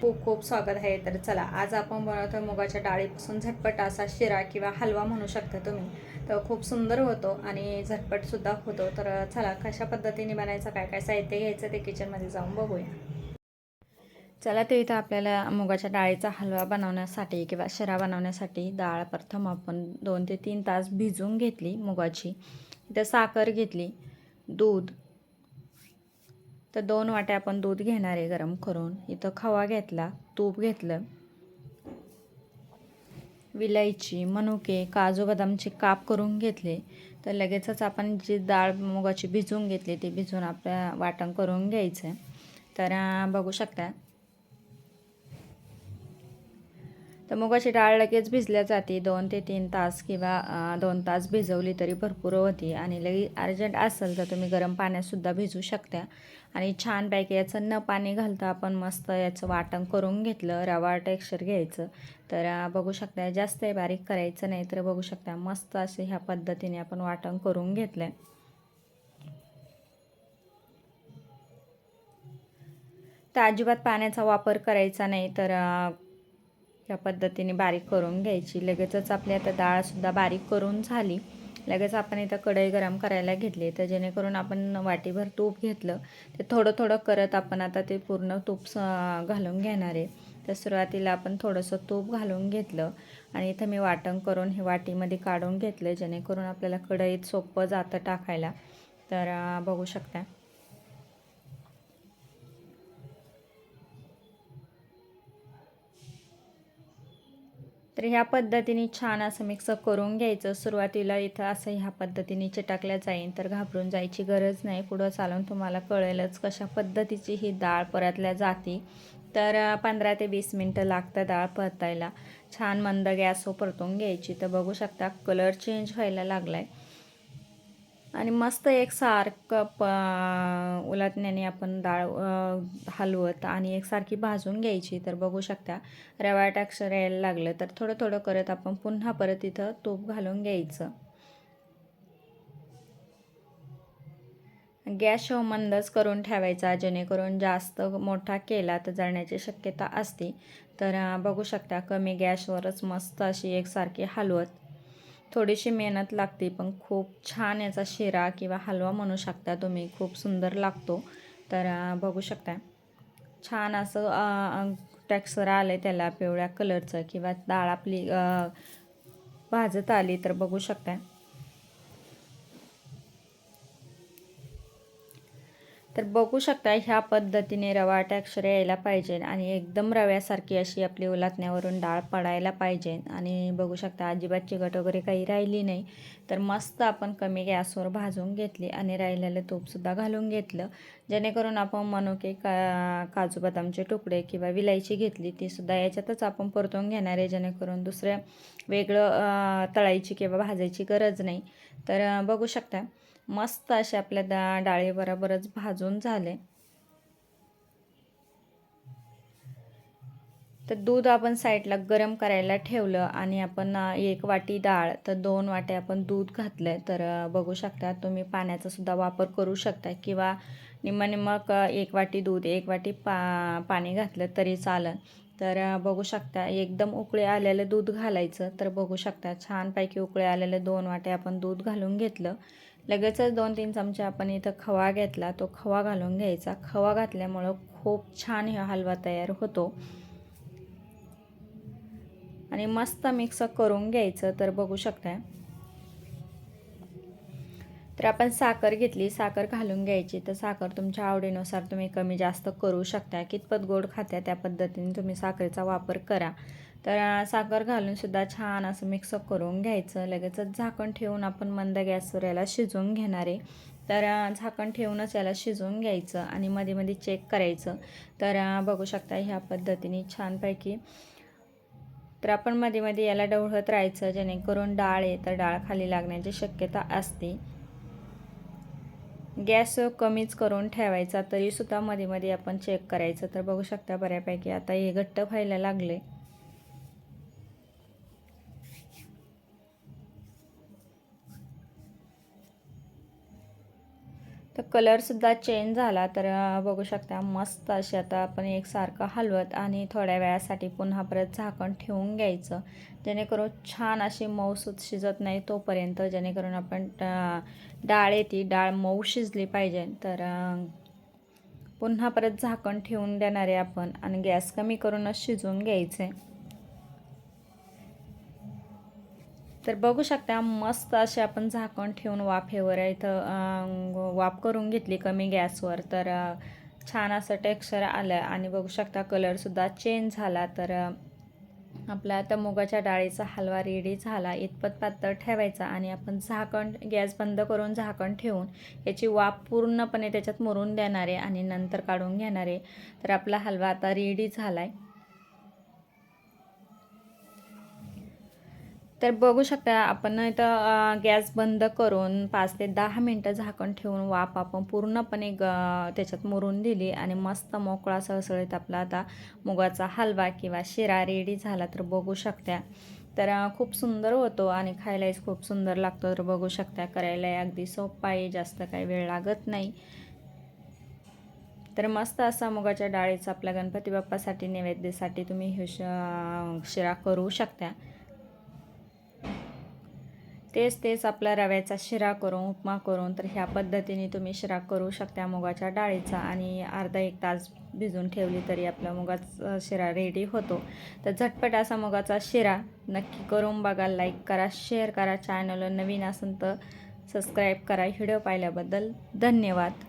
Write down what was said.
खूप खूप स्वागत आहे. तर चला आज आपण बनवतो मुगाच्या डाळीपासून झटपट असा शिरा किंवा हलवा म्हणू शकता तुम्ही. तर खूप सुंदर होतो आणि झटपटसुद्धा होतो. तर चला कशा पद्धतीने बनायचं काय काय साहित्य घ्यायचं ते किचनमध्ये जाऊन बघूया. चला ते इथं आपल्याला मुगाच्या डाळीचा हलवा बनवण्यासाठी किंवा शिरा बनवण्यासाठी डाळ प्रथम आपण दोन ते तीन तास भिजवून घेतली मुगाची. इथं साखर घेतली दूध तर दोन वाट्या आपण दूध घेणार आहे गरम करून. इथं खवा घेतला तूप घेतलं. विलायची मनुके काजू बदामचे काप करून घेतले. तर लगेचच आपण जी डाळ मुगाची भिजवून घेतली ती भिजवून आपल्या वाटण करून घ्यायचं. तर बघू शकता. तर मुगाची डाळ लगेच भिजल्या जाते. दोन ते तीन तास किंवा दोन तास भिजवली तरी भरपूर होती. आणि लगे अर्जंट असेल तर तुम्ही गरम पाण्यातसुद्धा भिजू शकता. आणि छानपैकी याचं न पाणी घालता आपण मस्त याचं वाटण करून घेतलं. रवा टेक्स्चर घ्यायचं. तर बघू शकता जास्त बारीक करायचं नाही तर बघू शकता मस्त असे ह्या पद्धतीने आपण वाटण करून घेतलं आहे तर अजिबात पाण्याचा वापर करायचा नाही तर या पद्धतीने बारीक करून घ्यायची. लगेचच आपली आता डाळसुद्धा बारीक करून झाली. लगेच आपण इथं कढई गरम करायला घेतली. तर जेणेकरून आपण वाटीभर तूप घेतलं ते थोडं थोडं करत आपण आता ते पूर्ण तूप स घालून घेणार आहे. तर सुरुवातीला आपण थोडंसं तूप घालून घेतलं आणि इथं मी वाटण करून हे वाटीमध्ये काढून घेतलं जेणेकरून आपल्याला कढईत सोपं जातं टाकायला. तर बघू शकता तर ह्या पद्धतीने छान असं मिक्स करून घ्यायचं. सुरुवातीला इथं असं ह्या पद्धतीने चिटाकल्या जाईन तर घाबरून जायची गरज नाही. पुढं चालून तुम्हाला कळेलच कशा पद्धतीची ही डाळ परतल्या जाते. तर पंधरा ते वीस मिनटं लागतं डाळ परतायला. छान मंद गॅसवर परतून घ्यायची. तर बघू शकता कलर चेंज व्हायला लागला आहे आणि मस्त एक सारखं प उलटण्याने आपण डाळ हलवत आणि एकसारखी भाजून घ्यायची. तर बघू शकता रवा टाक्सर यायला लागलं तर थोडं थोडं करत आपण पुन्हा परत इथं तूप घालून घ्यायचं. गॅस शो मंदच करून ठेवायचा जेणेकरून जास्त मोठा केला तर जळण्याची शक्यता असते. तर बघू शकता कमी गॅसवरच मस्त अशी एकसारखी हलवत. थोडीशी मेहनत लागते पण खूप छान याचा शिरा किंवा हलवा म्हणू शकता तुम्ही. खूप सुंदर लागतो. तर बघू शकता छान असं टेक्स्चर आलं आहे त्याला पिवळ्या कलरचं किंवा डाळ आपली भाजत आली तर बघू शकता तर बघू शकता ह्या पद्धतीने रवा टेक्स्चर यायला पाहिजे आणि एकदम रव्यासारखी अशी आपली उलाटण्यावरून डाळ पडायला पाहिजे. आणि बघू शकता अजिबात चिकट वगैरे काही राहिली नाही. तर मस्त आपण कमी गॅसवर भाजून घेतली आणि राहिलेलं तूपसुद्धा घालून घेतलं. जेणेकरून आपण मनुके का काजू बदामचे तुकडे किंवा विलायची घेतली तीसुद्धा याच्यातच आपण परतून घेणार आहे. जेणेकरून दुसऱ्या वेगळं तळायची किंवा भाजायची गरज नाही. तर बघू शकता मस्त असे आपल्या दा डाळी बरोबरच भाजून झाले. तर दूध आपण साईडला गरम करायला ठेवलं आणि आपण एक वाटी डाळ तर दोन वाटे आपण दूध घातलं आहे तर बघू शकता तुम्ही पाण्याचा सुद्धा वापर करू शकता किंवा निम्म निम्मक एक वाटी दूध एक वाटी पा पाणी घातलं तरी चालेल तर बघू शकता एकदम उकळे आलेलं दूध घालायचं. तर बघू शकता छानपैकी उकळे आलेले दोन वाटे आपण दूध घालून घेतलं. लगेचच दोन तीन चमचे आपण इथं खवा घेतला तो खवा घालून घ्यायचा. खवा घातल्यामुळं खूप छान हा हलवा तयार होतो. आणि मस्त मिक्स करून घ्यायचं तर बघू शकताय. तर आपण साखर घेतली साखर घालून घ्यायची. तर साखर तुमच्या आवडीनुसार तुम्ही कमी जास्त करू शकता कितपत गोड खात्या त्या पद्धतीने तुम्ही साखरेचा वापर करा. तर साखर घालूनसुद्धा छान असं मिक्स करून घ्यायचं. लगेचच झाकण ठेवून आपण मंद गॅसवर याला शिजवून घेणार आहे. तर झाकण ठेवूनच याला शिजवून घ्यायचं आणि मध्ये मध्ये चेक करायचं. तर बघू शकता ह्या पद्धतीने छानपैकी. तर आपण मध्ये मध्ये याला डवळत राहायचं जेणेकरून डाळ आहे तर डाळ खाली लागण्याची शक्यता असते. गॅस कमीच करून ठेवायचा तरीसुद्धा मध्ये मध्ये आपण चेक करायचं. तर बघू शकता बऱ्यापैकी आता हे घट्ट व्हायला लागले तर कलरसुद्धा चेंज झाला. तर बघू शकता मस्त असे आता आपण एकसारखं हलवत आणि थोड्या वेळासाठी पुन्हा परत झाकण ठेवून घ्यायचं. जेणेकरून छान अशी मऊसूत शिजत नाही तोपर्यंत जेणेकरून आपण डाळ येते डाळ मऊ शिजली पाहिजे. तर पुन्हा परत झाकण ठेवून देणार आहे आपण आणि गॅस कमी करूनच शिजवून घ्यायचं. तर बघू शकता मस्त असे आपण झाकण ठेवून वाफेवर इथं वाफ करून घेतली कमी गॅसवर. तर छान असं टेक्स्चर आलं आणि बघू शकता कलरसुद्धा चेंज झाला. तर आपला आता मुगाच्या डाळीचा हलवा रेडी झाला. इतपत पातळ ठेवायचा आणि आपण झाकण गॅस बंद करून झाकण ठेवून याची वाफ पूर्णपणे त्याच्यात मुरून देणारे आणि नंतर काढून घेणारे तर आपला हलवा आता रेडी झाला आहे तर बघू शकता आपण इथं गॅस बंद करून पाच ते दहा मिनटं झाकण ठेवून वाफ आपण पूर्णपणे ग त्याच्यात मुरून दिली आणि मस्त मोकळा सळसळीत आपला आता मुगाचा हलवा किंवा शिरा रेडी झाला तर बघू शकता. तर खूप सुंदर होतो आणि खायलाही खूप सुंदर लागतो तर बघू शकता करायलाही अगदी सोपा आहे जास्त काही वेळ लागत नाही. तर मस्त असा मुगाच्या डाळीचा आपल्या गणपती बाप्पासाठी नैवेद्यासाठी तुम्ही हे शिरा करू शकता. तेच तेच आपला रव्याचा शिरा करून उपमा करून तर ह्या पद्धतीने तुम्ही शिरा करू शकता मुगाच्या डाळीचा. आणि अर्धा एक तास भिजून ठेवली तरी आपला मुगाचा शिरा रेडी होतो. तर झटपट असा मुगाचा शिरा नक्की करून बघा लाईक करा शेअर करा. चॅनल नवीन असेल तर सबस्क्राईब करा. व्हिडिओ पाहिल्याबद्दल धन्यवाद.